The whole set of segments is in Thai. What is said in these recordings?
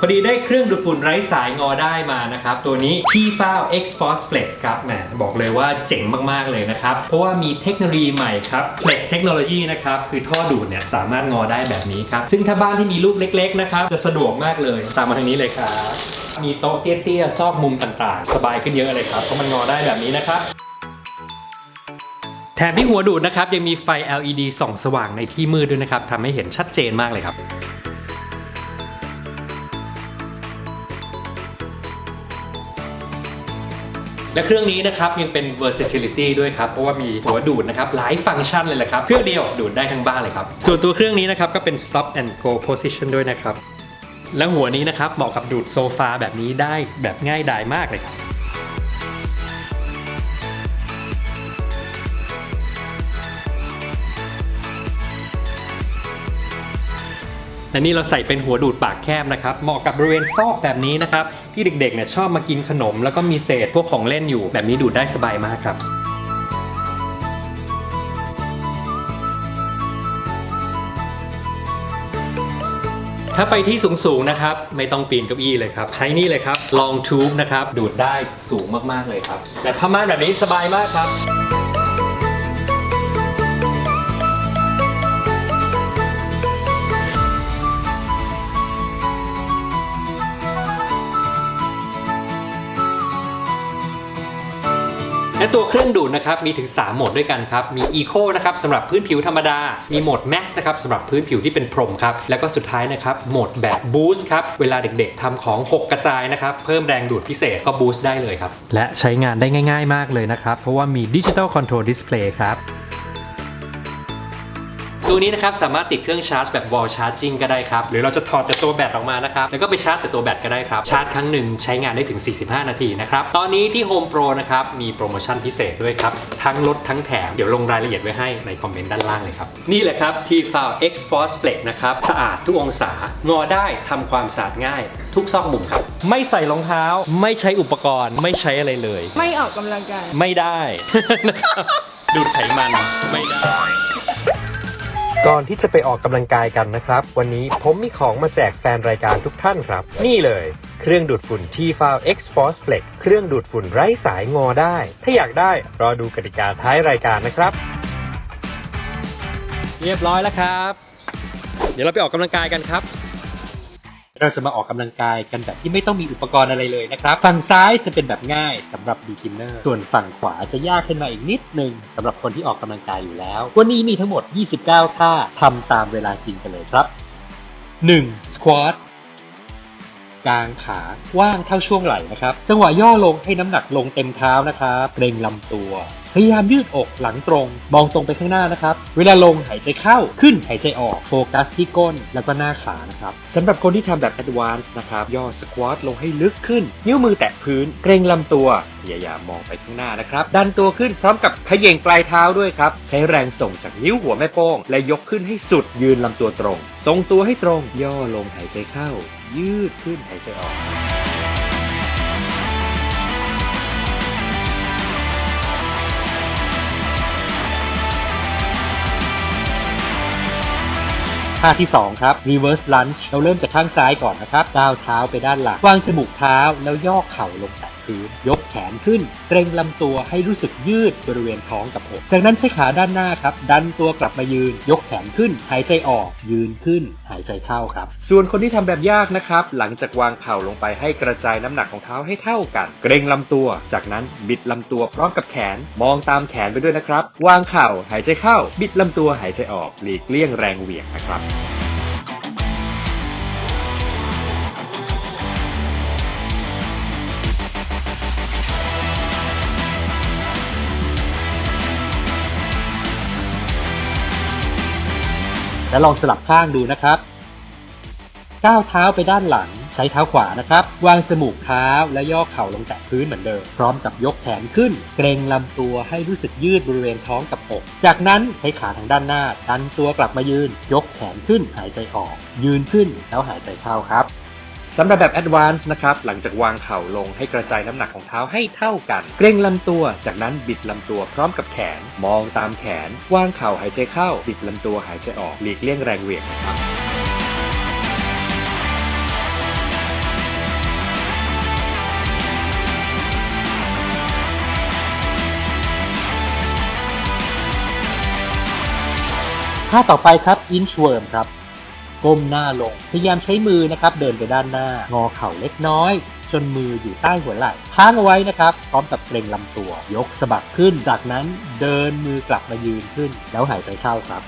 พอดีได้เครื่องดูดฝุ่นไร้สายงอได้มานะครับ ตัวนี้ที่ฟ้าว X Force Flex ครับแหมบอกเลยว่าเจ๋งมากๆเลยนะครับ เพราะว่ามีเทคโนโลยีใหม่ครับ Flex Technology นะครับ คือท่อดูดเนี่ยสามารถงอได้แบบนี้ครับ ซึ่งถ้าบ้านที่มีลูกเล็กๆนะครับ จะสะดวกมากเลยตามมาทางนี้เลยครับมีโต๊ะเตี้ยๆซอกมุมต่างๆ สบายขึ้นเยอะเลยครับเพราะมันงอได้แบบนี้นะครับ แถมที่หัวดูดนะครับยังมีไฟ LED ส่องสว่างในที่มืดด้วยนะครับทำให้เห็นชัดเจนมากเลยครับและเครื่องนี้นะครับยังเป็น versatility ด้วยครับ เพราะว่ามีหัวดูดนะครับหลายฟังก์ชันเลยแหละครับ เครื่องเดียวดูดได้ทั้งบ้านเลยครับ ส่วนตัวเครื่องนี้นะครับก็เป็น stop and go position ด้วยนะครับ และหัวนี้นะครับเหมาะกับดูดโซฟาแบบนี้ได้แบบง่ายดายมากเลยครับ และนี่เราใส่เป็นหัวดูดปากแคบนะครับ เหมาะกับบริเวณซอกแบบนี้นะครับ ที่เด็กๆเนี่ยชอบมากินขนม แล้วก็มีเศษพวกของเล่นอยู่ แบบนี้ดูดได้สบายมากครับถ้าไปที่สูงๆนะครับ ไม่ต้องปีนเก้าอี้เลยครับ ใช้นี่เลยครับ long tube นะครับ ดูดได้สูงมากๆเลยครับแต่ผ้าม่านแบบนี้สบายมากครับ และตัวเครื่องดูดนะครับมีถึง 3 โหมดด้วยกันครับมี Eco นะครับสำหรับพื้นผิวธรรมดา มีโหมด Max นะครับสำหรับพื้นผิวที่เป็นพรมครับแล้วก็สุดท้ายนะครับโหมดแบบ Boost ครับเวลาเด็กๆทำของ6กระจายนะครับเพิ่มแรงดูดพิเศษก็ Boost ได้เลยครับและใช้งานได้ง่าย ๆ มากเลยนะครับเพราะว่ามี Digital Control Display ครับ ตัวนี้นะครับสามารถติดเครื่องชาร์จแบบ wall charging ก็ได้ครับ หรือเราจะถอดแต่ตัวแบตออกมานะครับ แล้วก็ไปชาร์จแต่ตัวแบตก็ได้ครับ ชาร์จครั้งหนึ่งใช้งานได้ถึง 45 นาทีนะครับ ตอนนี้ที่ Home Pro นะครับ มีโปรโมชั่นพิเศษด้วยครับ ทั้งลดทั้งแถม เดี๋ยวลงรายละเอียดไว้ให้ในคอมเมนต์ด้านล่างเลยครับ นี่แหละครับ t f i l X Force Flex นะครับ สะอาดทุกองศา งอได้ทำความสะอาดง่าย ทุกซอกมุมครับ ไม่ใส่รองเท้า ไม่ใช้อุปกรณ์ ไม่ใช้อะไรเลย ไม่ออกกำลังกาย ไม่ได้นะครับดูดไขมัน ไม่ได้ ก่อนที่จะไปออกกำลังกายกันนะครับ วันนี้ผมมีของมาแจกแฟนรายการทุกท่านครับ นี่เลย เครื่องดูดฝุ่น t f i l X Force Flex เครื่องดูดฝุ่นไร้สายงอได้ ถ้าอยากได้รอดูกติกาท้ายรายการนะครับ เรียบร้อยแล้วครับ เดี๋ยวเราไปออกกำลังกายกันครับ เราจะมาออกกำลังกายกันแบบที่ไม่ต้องมีอุปกรณ์อะไรเลยนะครับ ฝั่งซ้ายจะเป็นแบบง่ายสำหรับ beginner ส่วนฝั่งขวาจะยากขึ้นมาอีกนิดนึงสำหรับคนที่ออกกำลังกายอยู่แล้ว วันนี้มีทั้งหมด 29 ท่าทำตามเวลาจริงกันเลยครับ 1. squat กลางขาว่างเท่าช่วงไหล่นะครับ จังหวะย่อลงให้น้ำหนักลงเต็มเท้านะครับเกรงลำตัว พยายามยืดอกหลังตรง มองตรงไปข้างหน้านะครับ เวลาลงหายใจเข้าขึ้นหายใจออกโฟกัสที่ก้นแล้วก็หน้าขานะครับสำหรับคนที่ทำแบบ Advanced นะครับย่อสควอตลงให้ลึกขึ้น นิ้วมือแตะพื้น เกรงลำตัวพยายามมองไปข้างหน้านะครับดันตัวขึ้นพร้อมกับขย่งปลายเท้าด้วยครับใช้แรงส่งจากนิ้วหัวแม่โป้ง และยกขึ้นให้สุดยืนลำตัวตรง ทรงตัวให้ตรงย่อลงหายใจเข้า ยืดขึ้นหายใจออก ท่าที่ 2 ครับ reverse lunge เราเริ่มจากข้างซ้ายก่อนนะครับก้าวเท้าไปด้านหลังวางจมูกเท้าแล้วย่อเข่าลงแตะ พื้น ยกแขนขึ้น เกรงลำตัวให้รู้สึกยืดบริเวณท้องกับอก จากนั้นใช้ขาด้านหน้าครับ ดันตัวกลับมายืน ยกแขนขึ้น หายใจออก ยืนขึ้น หายใจเข้าครับ ส่วนคนที่ทำแบบยากนะครับ หลังจากวางเข่าลงไปให้กระจายน้ำหนักของเท้าให้เท่ากัน เกรงลำตัว จากนั้นบิดลำตัวพร้อมกับแขน มองตามแขนไปด้วยนะครับ วางเข่า หายใจเข้า บิดลำตัว หายใจออก หลีกเลี่ยงแรงเหวี่ยงนะครับ และลองสลับข้างดูนะครับ ก้าวเท้าไปด้านหลัง ใช้เท้าขวานะครับ วางจมูกเท้าและย่อเข่าลงแตะพื้นเหมือนเดิม พร้อมกับยกแขนขึ้น เกรงลำตัวให้รู้สึกยืดบริเวณท้องกับอก จากนั้นใช้ขาทางด้านหน้า ดันตัวกลับมายืน ยกแขนขึ้น หายใจออก ยืนขึ้นแล้วหายใจเข้าครับ สำหรับแบบ Advance นะครับ หลังจากวางเข่าลงให้กระจายน้ำหนักของเท้าให้เท่ากัน เกรงลำตัว จากนั้นบิดลำตัวพร้อมกับแขน มองตามแขน วางเข่าหายใจเข้า บิดลำตัวหายใจออก หลีกเลี่ยงแรงเหวี่ยงนะครับท่าต่อไปครับ inchworm ครับ ก้มหน้าลง พยายามใช้มือนะครับเดินไปด้านหน้า งอเข่าเล็กน้อย จนมืออยู่ใต้หัวไหล่ค้างเอาไว้นะครับ พร้อมกับเกรงลำตัว ยกสะบักขึ้น จากนั้นเดินมือกลับมายืนขึ้น แล้วหายใจเข้าครับ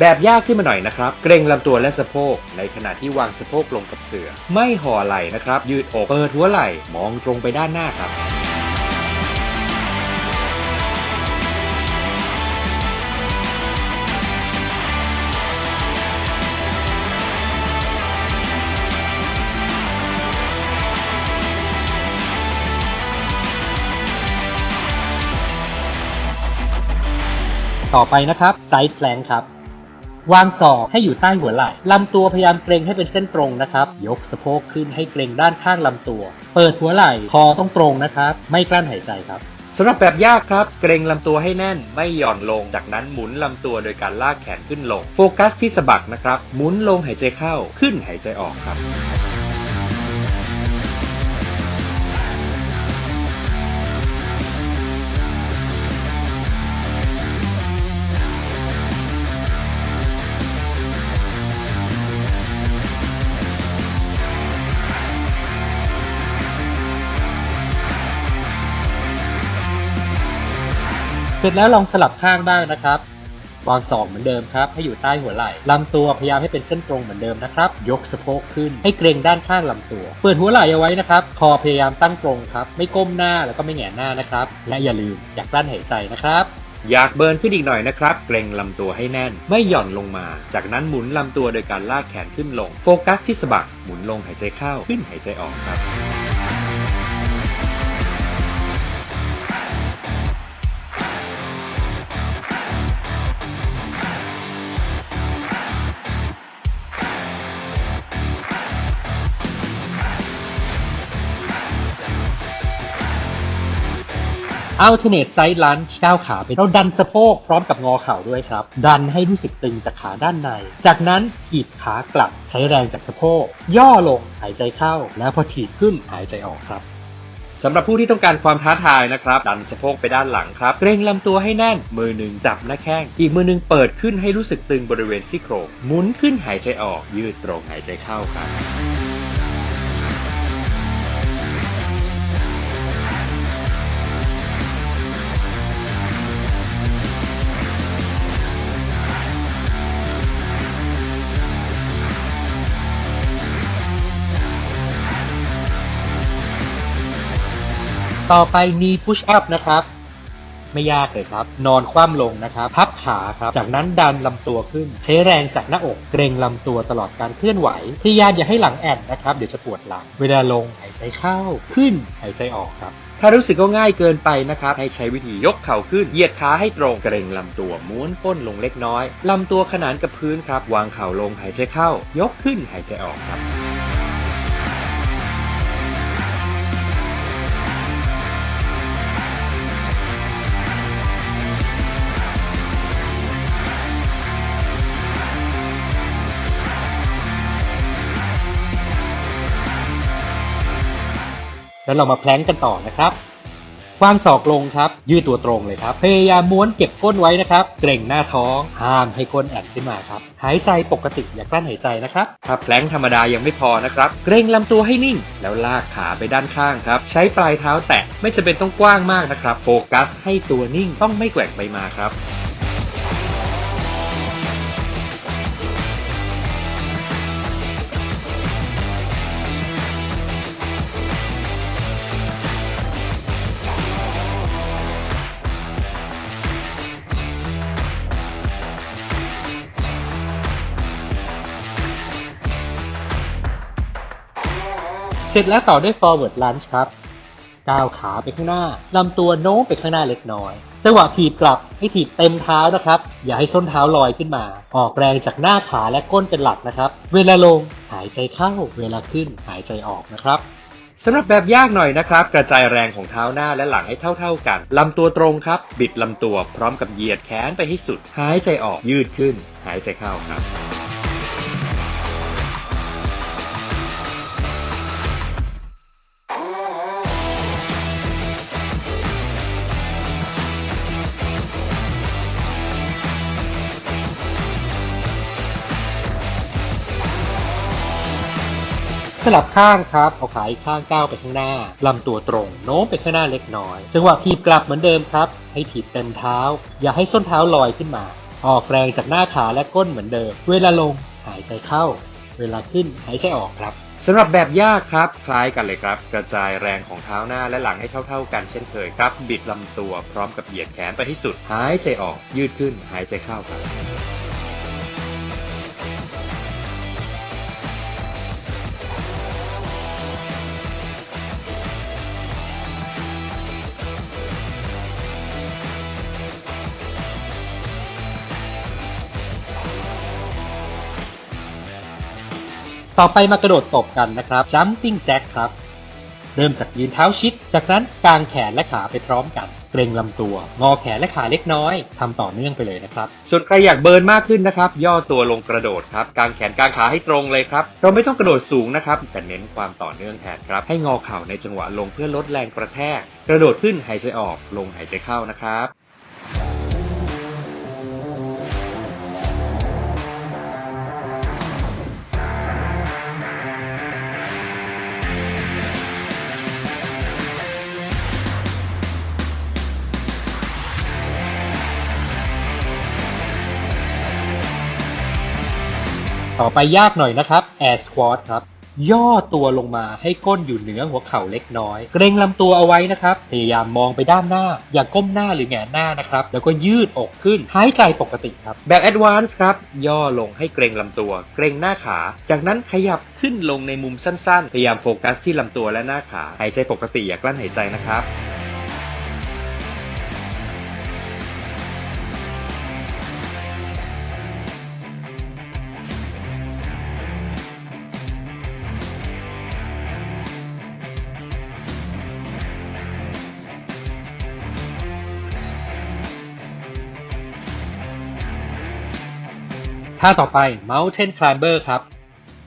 แบบยากขึ้นมาหน่อยนะครับ เกรงลำตัวและสะโพก ในขณะที่วางสะโพกลงกับเสือ ไม่ห่อไหล่นะครับ ยืดอกเปิดหัวไหล่ มองตรงไปด้านหน้าครับ ต่อไปนะครับไซด์แพลงครับวางศอกให้อยู่ใต้หัวไหล่ลำตัวพยายามเกรงให้เป็นเส้นตรงนะครับ ยกสะโพกขึ้นให้เกรงด้านข้างลำตัว เปิดหัวไหล่คอต้องตรงนะครับ ไม่กลั้นหายใจครับสำหรับแบบยากครับ เกรงลำตัวให้แน่น ไม่หย่อนลง จากนั้นหมุนลำตัวโดยการลากแขนขึ้นลง โฟกัสที่สะบักนะครับ หมุนลงหายใจเข้า ขึ้นหายใจออกครับ เสร็จแล้วลองสลับข้างบ้างนะครับ วางศอกเหมือนเดิมครับ ให้อยู่ใต้หัวไหล่ลำตัวพยายามให้เป็นเส้นตรงเหมือนเดิมนะครับ ยกสะโพกขึ้นให้เกรงด้านข้างลำตัว เปิดหัวไหล่เอาไว้นะครับ คอพยายามตั้งตรงครับ ไม่ก้มหน้าแล้วก็ไม่แหงนหน้านะครับ และอย่าลืมอยากลั้นหายใจนะครับอยากเบิร์นขึ้นอีกหน่อยนะครับ เกรงลำตัวให้แน่น ไม่หย่อนลงมา จากนั้นหมุนลำตัวโดยการลากแขนขึ้นลง โฟกัสที่สะบัก หมุนลงหายใจเข้า ขึ้นหายใจออกครับ alternate side lunge ก้าวขาไปเราดันสะโพกพร้อมกับงอเข่าด้วยครับ ดันให้รู้สึกตึงจากขาด้านใน จากนั้นถีบขากลับใช้แรงจากสะโพก ย่อลงหายใจเข้า แล้วพอถีบขึ้นหายใจออกครับสำหรับผู้ที่ต้องการความท้าทายนะครับ ดันสะโพกไปด้านหลังครับ เกรงลำตัวให้แน่น มือหนึ่งจับหน้าแข้ง อีกมือหนึ่งเปิดขึ้นให้รู้สึกตึงบริเวณซี่โครงหมุนขึ้นหายใจออก ยืดตรงหายใจเข้าครับ ต่อไป knee push up นะครับ ไม่ยากเลยครับ นอนคว่ำลงนะครับ พับขาครับ จากนั้นดันลำตัวขึ้น ใช้แรงจากหน้าอกเกรงลำตัวตลอดการเคลื่อนไหวพยายามอย่าให้หลังแอนนะครับ เดี๋ยวจะปวดหลัง เวลาลงหายใจเข้าขึ้นหายใจออกครับถ้ารู้สึกก็ง่ายเกินไปนะครับ ให้ใช้วิธียกเข่าขึ้น เหยียดขาให้ตรงเกรงลำตัวม้วนก้นลงเล็กน้อย ลำตัวขนานกับพื้นครับ วางเข่าลงหายใจเข้า ยกขึ้นหายใจออกครับ แล้วเรามาแพลงกันต่อนะครับวางศอกลงครับ ยืดตัวตรงเลยครับ พยายามม้วนเก็บก้นไว้นะครับ เกร็งหน้าท้อง ห้ามให้ก้นแอนขึ้นมาครับ หายใจปกติอย่ากลั้นหายใจนะครับ ถ้าแพลงธรรมดายังไม่พอนะครับ เกรงลำตัวให้นิ่ง แล้วลากขาไปด้านข้างครับ ใช้ปลายเท้าแตะ ไม่จำเป็นต้องกว้างมากนะครับ โฟกัสให้ตัวนิ่ง ต้องไม่แกว่งไปมาครับ เสร็จแล้วต่อด้วย forward lunge ครับ ก้าวขาไปข้างหน้าลำตัวโน้มไปข้างหน้าเล็กน้อย จังหวะถีบกลับให้ถีบเต็มเท้านะครับ อย่าให้ส้นเท้าลอยขึ้นมา ออกแรงจากหน้าขาและก้นเป็นหลักนะครับ เวลาลงหายใจเข้า เวลาขึ้นหายใจออกนะครับสำหรับแบบยากหน่อยนะครับ กระจายแรงของเท้าหน้าและหลังให้เท่า ๆกัน ลำตัวตรงครับ บิดลำตัวพร้อมกับเหยียดแขนไปให้สุด หายใจออกยืดขึ้น หายใจเข้าครับ สลับข้างครับ เอาขาอีกข้างก้าวไปข้างหน้า ลำตัวตรง โน้มไปข้างหน้าเล็กน้อย จังหวะถีบกลับเหมือนเดิมครับ ให้ถีบเต็มเท้า อย่าให้ส้นเท้าลอยขึ้นมา ออกแรงจากหน้าขาและก้นเหมือนเดิม เวลาลงหายใจเข้า เวลาขึ้นหายใจออกครับสำหรับแบบยากครับ คล้ายกันเลยครับ กระจายแรงของเท้าหน้าและหลังให้เท่า ๆ กันเช่นเคยครับ บิดลำตัวพร้อมกับเหยียดแขนไปที่สุด หายใจออกยืดขึ้นหายใจเข้าครับ ต่อไปมากระโดดตบกันนะครับ jumping jack ครับ เริ่มจากยืนเท้าชิด จากนั้นกางแขนและขาไปพร้อมกัน เกรงลำตัว งอแขนและขาเล็กน้อย ทำต่อเนื่องไปเลยนะครับ ส่วนใครอยากเบิร์นมากขึ้นนะครับ ย่อตัวลงกระโดดครับ กางแขนกางขาให้ตรงเลยครับ เราไม่ต้องกระโดดสูงนะครับ แต่เน้นความต่อเนื่องแทนครับ ให้งอเข่าในจังหวะลงเพื่อลดแรงกระแทก กระโดดขึ้นหายใจออก ลงหายใจเข้านะครับ ต่อไปยากหน่อยนะครับ air squat ครับย่อตัวลงมาให้ก้นอยู่เหนือหัวเข่าเล็กน้อย เกรงลำตัวเอาไว้นะครับ พยายามมองไปด้านหน้า อย่าก้มหน้าหรือแงนหน้านะครับ แล้วก็ยืดอกขึ้น หายใจปกติครับ แบบ advance ครับ ย่อลงให้เกรงลำตัว เกรงหน้าขา จากนั้นขยับขึ้นลงในมุมสั้นๆ พยายามโฟกัสที่ลำตัวและหน้าขา หายใจปกติอย่ากลั้นหายใจนะครับ ท่าต่อไป Mountain Climber ครับ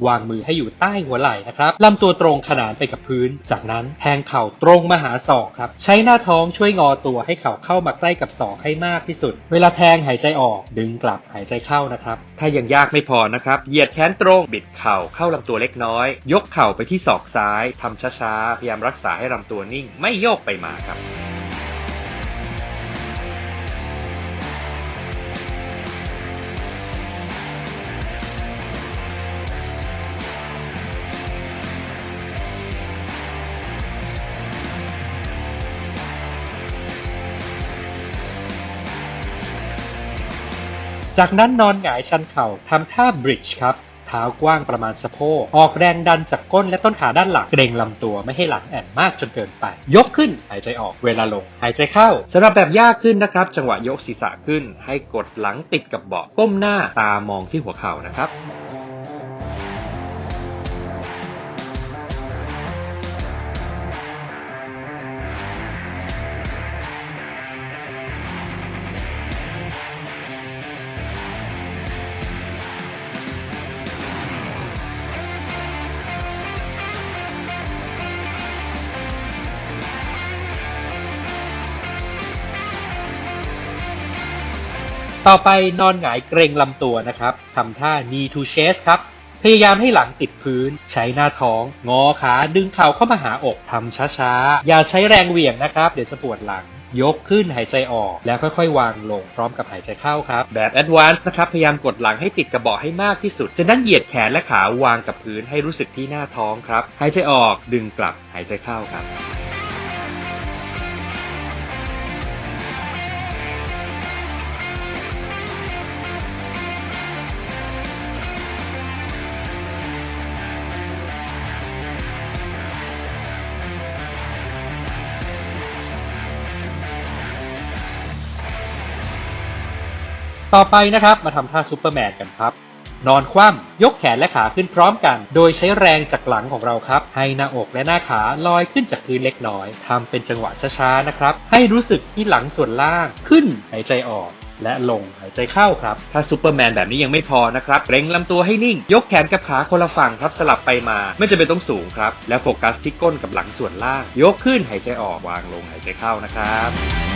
วางมือให้อยู่ใต้หัวไหล่นะครับลำตัวตรงขนานไปกับพื้น จากนั้นแทงเข่าตรงมาหาศอกครับ ใช้หน้าท้องช่วยงอตัวให้เข่าเข้ามาใกล้กับศอกให้มากที่สุด เวลาแทงหายใจออกดึงกลับหายใจเข้านะครับ ถ้ายังยากไม่พอนะครับ เหยียดแขนตรงบิดเข่าเข้าลำตัวเล็กน้อย ยกเข่าไปที่ศอกซ้ายทำช้าๆพยายามรักษาให้ลำตัวนิ่ง ไม่โยกไปมาครับ จากนั้นนอนหงายชันเข่าทำท่าบริดจ์ครับเท้ากว้างประมาณสะโพกออกแรงดันจากก้นและต้นขาด้านหลังเกรงลำตัวไม่ให้หลังแอนมากจนเกินไป ยกขึ้นหายใจออกเวลาลง หายใจเข้าสำหรับแบบยากขึ้นนะครับ จังหวะยกศีรษะขึ้น ให้กดหลังติดกับเบาะก้มหน้าตามองที่หัวเข่านะครับ ต่อไปนอนหงายเกรงลำตัวนะครับทำท่า knee to chest ครับ พยายามให้หลังติดพื้น ใช้หน้าท้อง งอขา ดึงเข่าเข้ามาหาอกทำช้าๆ อย่าใช้แรงเหวี่ยงนะครับ เดี๋ยวจะปวดหลัง ยกขึ้นหายใจออก แล้วค่อยๆ วางลงพร้อมกับหายใจเข้าครับ แบบ advance นะครับ พยายามกดหลังให้ติดกับเบาะให้มากที่สุดจากนั้นเหยียดแขนและขาวางกับพื้นให้รู้สึกที่หน้าท้องครับ หายใจออก ดึงกลับ หายใจเข้าครับ ต่อไปนะครับมาทำท่าซูเปอร์แมนกันครับ นอนคว่ำยกแขนและขาขึ้นพร้อมกัน โดยใช้แรงจากหลังของเราครับ ให้หน้าอกและหน้าขาลอยขึ้นจากพื้นเล็กน้อยทำเป็นจังหวะช้าๆนะครับ ให้รู้สึกที่หลังส่วนล่างขึ้นหายใจออกและลงหายใจเข้าครับ ถ้าซูเปอร์แมนแบบนี้ยังไม่พอนะครับเกรงลำตัวให้นิ่ง ยกแขนกับขาคนละฝั่งครับสลับไปมา ไม่จะเป็นต้องสูงครับ และโฟกัสที่ก้นกับหลังส่วนล่าง ยกขึ้นหายใจออกวางลงหายใจเข้านะครับ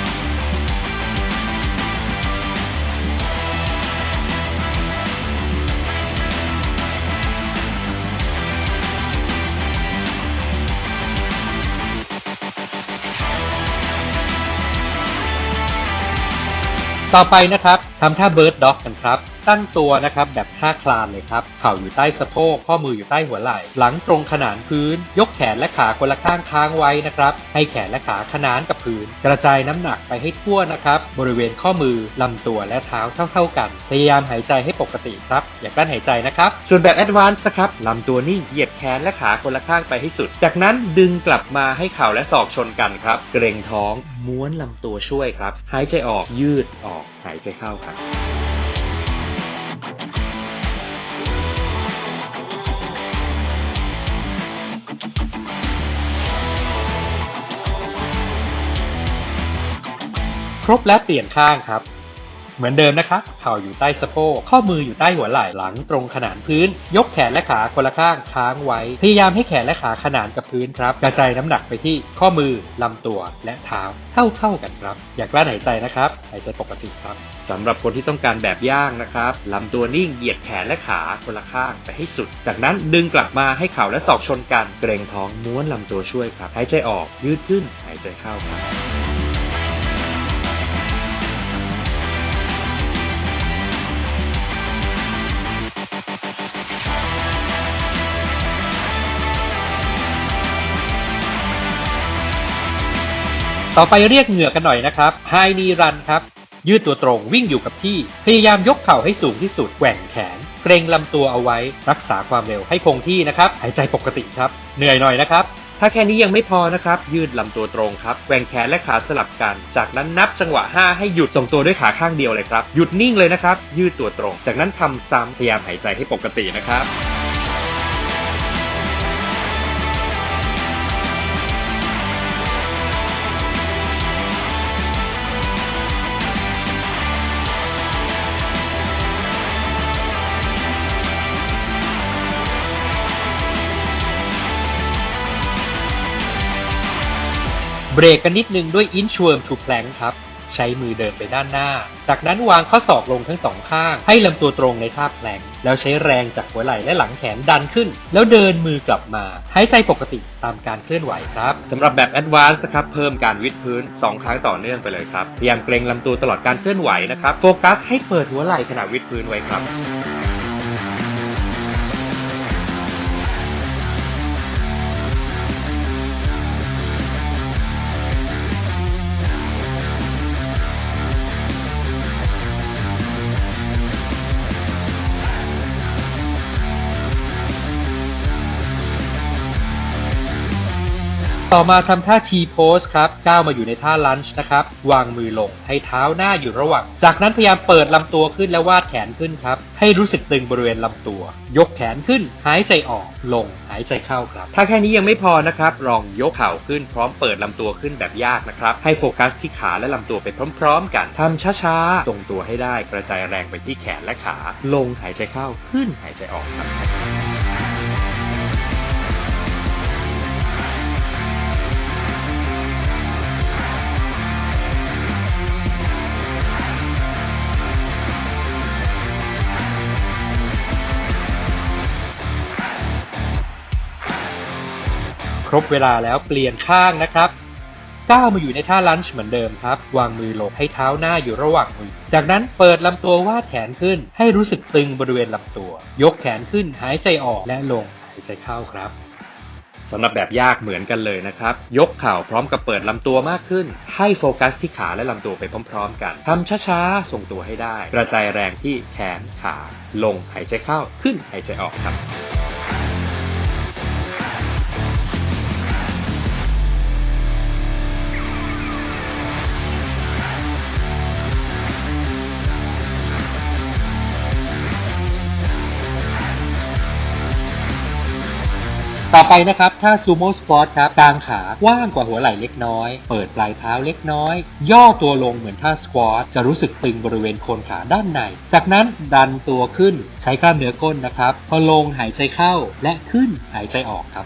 ต่อไปนะครับทำท่าเบิร์ดด็อกกันครับตั้งตัวนะครับแบบท่าคลานเลยครับ เข่าอยู่ใต้สะโพก ข้อมืออยู่ใต้หัวไหล่ หลังตรงขนานพื้น ยกแขนและขาคนละข้างค้างไว้นะครับ ให้แขนและขาขนานกับพื้น กระจายน้ำหนักไปให้ทั่วนะครับ บริเวณข้อมือลำตัวและเท้าเท่า ๆกัน พยายามหายใจให้ปกติครับ อย่ากลั้นหายใจนะครับ ส่วนแบบแอดวานซ์ครับลำตัวนิ่งเหยียดแขนและขาคนละข้างไปให้สุด จากนั้นดึงกลับมาให้เข่าและศอกชนกันครับ เกรงท้อง ม้วนลำตัวช่วยครับ หายใจออกยืดออก หายใจเข้าครับ รบแล้วเปลี่ยนข้างครับ เหมือนเดิมนะครับเข่าอยู่ใต้สะโพกข้อมืออยู่ใต้หัวไหล่หลังตรงขนานพื้น ยกแขนและขาคนละข้างค้างไว้ พยายามให้แขนและขาขนานกับพื้นครับ กระจายน้ำหนักไปที่ข้อมือลำตัวและเท้าเท่าๆกันครับ อย่ากลั้นหายใจนะครับหายใจปกติครับสำหรับคนที่ต้องการแบบย่างนะครับลำตัวนิ่งเหยียดแขนและขาคนละข้างไปให้สุด จากนั้นดึงกลับมาให้เข่าและศอกชนกัน เกรงท้องม้วนลำตัวช่วยครับ หายใจออกยืดขึ้นหายใจเข้าครับ ต่อไปเรียกเหงื่อกันหน่อยนะครับไฮนีรันครับยืดตัวตรงวิ่งอยู่กับที่ พยายามยกเข่าให้สูงที่สุดแกว่งแขน เกรงลำตัวเอาไว้ รักษาความเร็วให้คงที่นะครับหายใจปกติครับ เหนื่อยหน่อยนะครับ ถ้าแค่นี้ยังไม่พอนะครับ ยืดลำตัวตรงครับแกว่งแขนและขาสลับกัน จากนั้นนับจังหวะ 5 ให้หยุดส่งตัวด้วยขาข้างเดียวเลยครับหยุดนิ่งเลยนะครับ ยืดตัวตรง จากนั้นทำซ้ำพยายามหายใจให้ปกตินะครับ เบรกกันนิดนึงด้วย inchworm to plank ครับ ใช้มือเดินไปด้านหน้า จากนั้นวางข้อศอกลงทั้งสองข้าง ให้ลำตัวตรงในท่าแพลงแล้วใช้แรงจากหัวไหล่และหลังแขนดันขึ้น แล้วเดินมือกลับมาหายใจปกติตามการเคลื่อนไหวครับสำหรับแบบ Advanced ครับเพิ่มการวิดพื้น 2 ครั้งต่อเนื่องไปเลยครับพยายามเกรงลำตัวตลอดการเคลื่อนไหวนะครับโฟกัสให้เปิดหัวไหล่ขณะวิดพื้นไว้ครับ ต่อมาทำท่า T pose ครับก้าวมาอยู่ในท่า lunge นะครับ วางมือลงให้เท้าหน้าอยู่ระหว่าง จากนั้นพยายามเปิดลำตัวขึ้นและวาดแขนขึ้นครับ ให้รู้สึกตึงบริเวณลำตัว ยกแขนขึ้น หายใจออกลงหายใจเข้าครับ ถ้าแค่นี้ยังไม่พอนะครับลองยกเข่าขึ้นพร้อมเปิดลำตัวขึ้นแบบยากนะครับ ให้โฟกัสที่ขาและลำตัวไปพร้อม ๆ กันทำช้าๆตรงตัวให้ได้กระจายแรงไปที่แขนและขา ลงหายใจเข้าขึ้นหายใจออกครับ ครบเวลาแล้วเปลี่ยนข้างนะครับก้าวมาอยู่ในท่าลันช์เหมือนเดิมครับ วางมือลงให้เท้าหน้าอยู่ระหว่างมือ จากนั้นเปิดลำตัววาดแขนขึ้น ให้รู้สึกตึงบริเวณลำตัว ยกแขนขึ้นหายใจออกและลงหายใจเข้าครับสำหรับแบบยากเหมือนกันเลยนะครับ ยกเข่าพร้อมกับเปิดลำตัวมากขึ้น ให้โฟกัสที่ขาและลำตัวไปพร้อมๆ กันทำช้าๆส่งตัวให้ได้ กระจายแรงที่แขนขา ลงหายใจเข้าขึ้นหายใจออกครับ ต่อไปนะครับถ้าซูโม่สควอตครับกางขากว้างกว่าหัวไหล่เล็กน้อย เปิดปลายเท้าเล็กน้อย ย่อตัวลงเหมือนท่าสควอตจะรู้สึกตึงบริเวณโคนขาด้านใน จากนั้นดันตัวขึ้นใช้กล้ามเนื้อก้นนะครับ พอลงหายใจเข้าและขึ้นหายใจออกครับ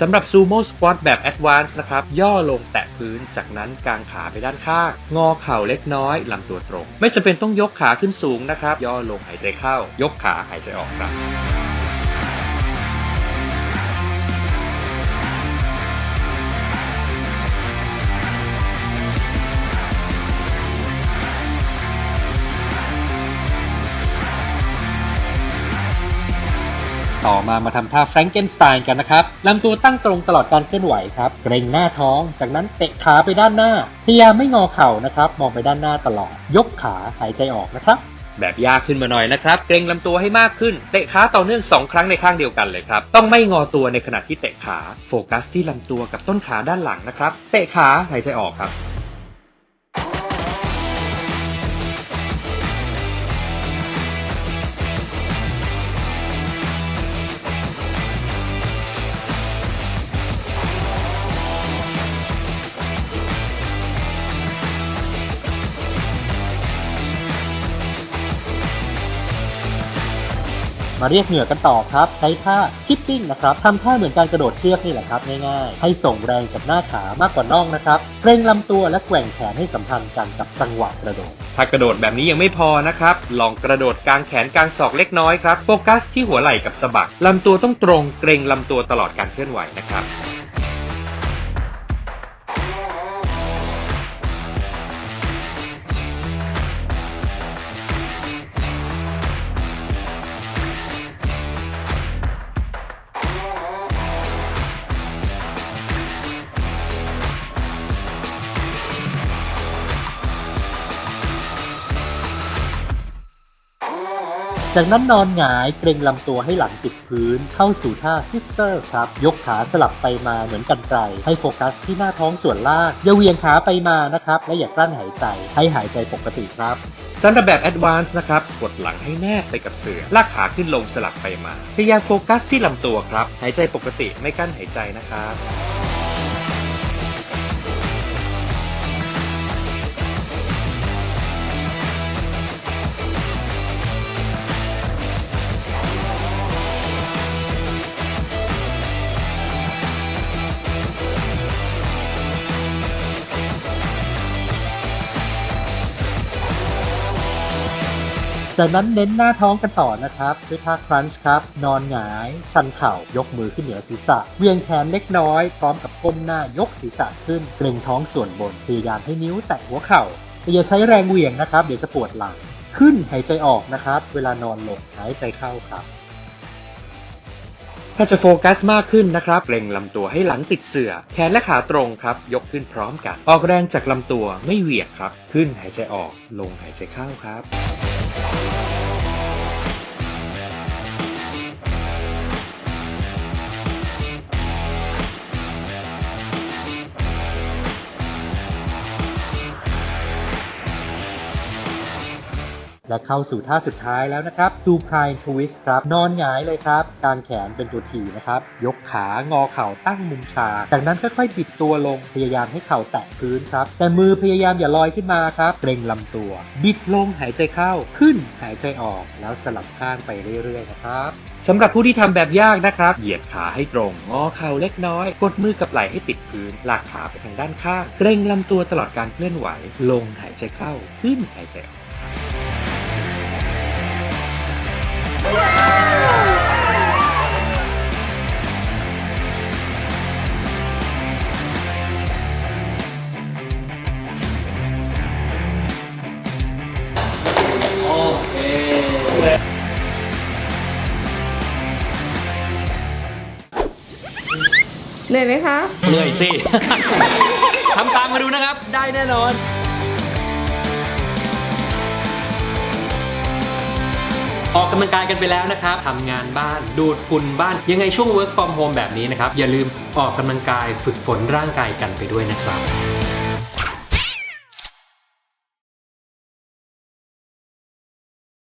สำหรับซูโม่สควอตแบบแอดวานซ์นะครับ ย่อลงแตะพื้นจากนั้นกางขาไปด้านข้าง งอเข่าเล็กน้อยลำตัวตรง ไม่จำเป็นต้องยกขาขึ้นสูงนะครับ ย่อลงหายใจเข้า ยกขาหายใจออกครับ ต่อมามาทำท่าแฟรงเกนสไตน์กันนะครับลำตัวตั้งตรงตลอดการเคลื่อนไหวครับ เกรงหน้าท้อง จากนั้นเตะขาไปด้านหน้า พยายามไม่งอเข่านะครับ มองไปด้านหน้าตลอด ยกขาหายใจออกนะครับ แบบยากขึ้นมาหน่อยนะครับ เกรงลำตัวให้มากขึ้น เตะขาต่อเนื่อง 2 ครั้งในข้างเดียวกันเลยครับ ต้องไม่งอตัวในขณะที่เตะขา โฟกัสที่ลำตัวกับต้นขาด้านหลังนะครับ เตะขาหายใจออกครับ มาเรียกเหงื่อกันต่อครับ ใช้ท่า skipping นะครับทำท่าเหมือนการกระโดดเชือกนี่แหละครับง่ายๆ ให้ส่งแรงจากหน้าขามากกว่าน่องนะครับเกรงลำตัวและแกว่งแขนให้สัมพันธ์กันกับจังหวะกระโดด ถ้ากระโดดแบบนี้ยังไม่พอนะครับ ลองกระโดดกลางแขนกลางศอกเล็กน้อยครับ โฟกัสที่หัวไหล่กับสะบักลำตัวต้องตรง เกรงลำตัวตลอดการเคลื่อนไหวนะครับ จากนั้นนอนหงายเกรงลำตัวให้หลังติดพื้น เข้าสู่ท่าซิสเตอร์ครับ ยกขาสลับไปมาเหมือนกันไกล ให้โฟกัสที่หน้าท้องส่วนล่างอย่าเวียงขาไปมานะครับ และอย่ากลั้นหายใจ ให้หายใจปกติครับสำหรับแบบแอดวานซ์นะครับ กดหลังให้แนบไปกับเสือ ลากขาขึ้นลงสลับไปมา พยายามโฟกัสที่ลำตัวครับ หายใจปกติไม่กั้นหายใจนะครับ จากนั้นเน้นหน้าท้องกันต่อนะครับด้วยท่าครันช์ครับ นอนหงาย ชันเข่ายกมือขึ้นเหนือศีรษะ เวียงแขนเล็กน้อย พร้อมกับก้มหน้ายกศีรษะขึ้น เกรงท้องส่วนบนพยายามให้นิ้วแตะหัวเข่าแต่อย่าใช้แรงเหวี่ยงนะครับ เดี๋ยวจะปวดหลัง ขึ้นหายใจออกนะครับ เวลานอนลงหายใจเข้าครับ ถ้าจะโฟกัสมากขึ้นนะครับเกรงลำตัวให้หลังติดเสื่อ แขนและขาตรงครับ ยกขึ้นพร้อมกัน ออกแรงจากลำตัวไม่เหวี่ยงครับ ขึ้นหายใจออก ลงหายใจเข้าครับ และเข้าสู่ท่าสุดท้ายแล้วนะครับ supine twist ครับ นอนหงายเลยครับกางแขนเป็นตัวทีนะครับ ยกขางอเข่าตั้งมุมชา จากนั้นค่อยๆบิดตัวลงพยายามให้เข่าแตะพื้นครับ แต่มือพยายามอย่าลอยขึ้นมาครับเกรงลำตัว บิดลงหายใจเข้าขึ้นหายใจออก แล้วสลับข้างไปเรื่อยๆนะครับสำหรับผู้ที่ทำแบบยากนะครับ เหยียดขาให้ตรง งอเข่าเล็กน้อย กดมือกับไหล่ให้ติดพื้น ลากขาไปทางด้านข้าง เกรงลำตัวตลอดการเคลื่อนไหว ลงหายใจเข้า ขึ้นหายใจออก อยไหมคะเหนื่อยสิ ทำตามมาดูนะครับ ได้แน่นอน ออกกำลังกายกันไปแล้วนะครับทำงานบ้านดูดฝุ่นบ้าน ยังไงช่วง work from home แบบนี้นะครับ อย่าลืมออกกำลังกายฝึกฝนร่างกายกันไปด้วยนะครับ